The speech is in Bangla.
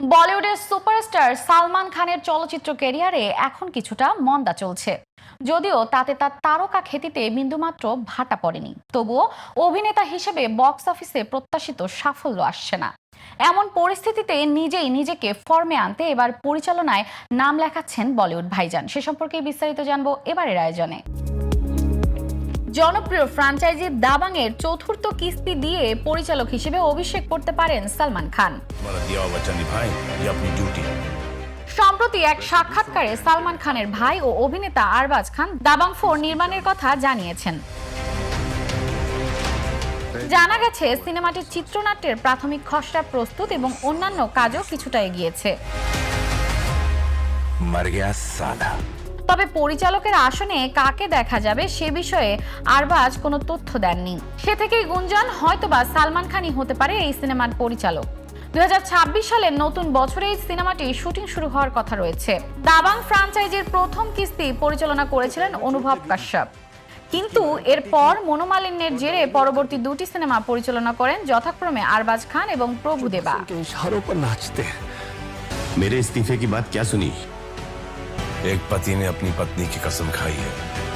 বলিউডের সুপারস্টার সালমান খানের চলচ্চিত্র ক্যারিয়ারে এখন কিছুটা মন্দা চলছে। যদিও তাতে তার তারকা খ্যাতিতে বিন্দুমাত্র ভাটা পড়েনি। তবুও অভিনেতা হিসেবে বক্স অফিসে প্রত্যাশিত সাফল্য আসছে না। এমন পরিস্থিতিতে নিজেই নিজেকে ফর্মে আনতে এবার পরিচালনায় নাম লেখাচ্ছেন বলিউড ভাইজান। সে সম্পর্কে বিস্তারিত জানব এবারের আয়োজনে। জনপ্রিয় ফ্রাঞ্চাইজি এর চতুর্থ কিস্তি দিয়ে পরিচালক হিসেবে অভিষেক করতে পারেন সালমান খান। সম্প্রতি এক সাক্ষাৎকারে সালমান খানের ভাই ও অভিনেতা আরবাজ খান দাবাং ফোর নির্মাণের কথা জানিয়েছেন। জানা গেছে সিনেমাটির চিত্রনাট্যের প্রাথমিক খসড়া প্রস্তুত এবং অন্যান্য কাজও কিছুটা এগিয়েছে। তবে পরিচালকের আসনে কাকে দেখা যাবে সে বিষয়ে আরবাজ কোনো তথ্য দেননি। সে থেকেই গুঞ্জন, হয়তোবা সালমান খানই হতে পারে এই সিনেমার পরিচালক। দুই সালের নতুন বছরে এই সিনেমাটি শুটিং শুরু হওয়ার কথা রয়েছে। দাবাং ফ্রাঞ্চাইজির প্রথম কিস্তি পরিচালনা করেছিলেন অনুভব কাশ্যপ। কিন্তু এরপর মনোমালিন্যের জেরে পরবর্তী দুটি সিনেমা পরিচালনা করেন যথাক্রমে আরবাজ খান এবং প্রভু দেবা। মেরে ইস্তিফে কি বাত, ক্যা সুনি एक पति ने अपनी पत्नी की कसम खाई है।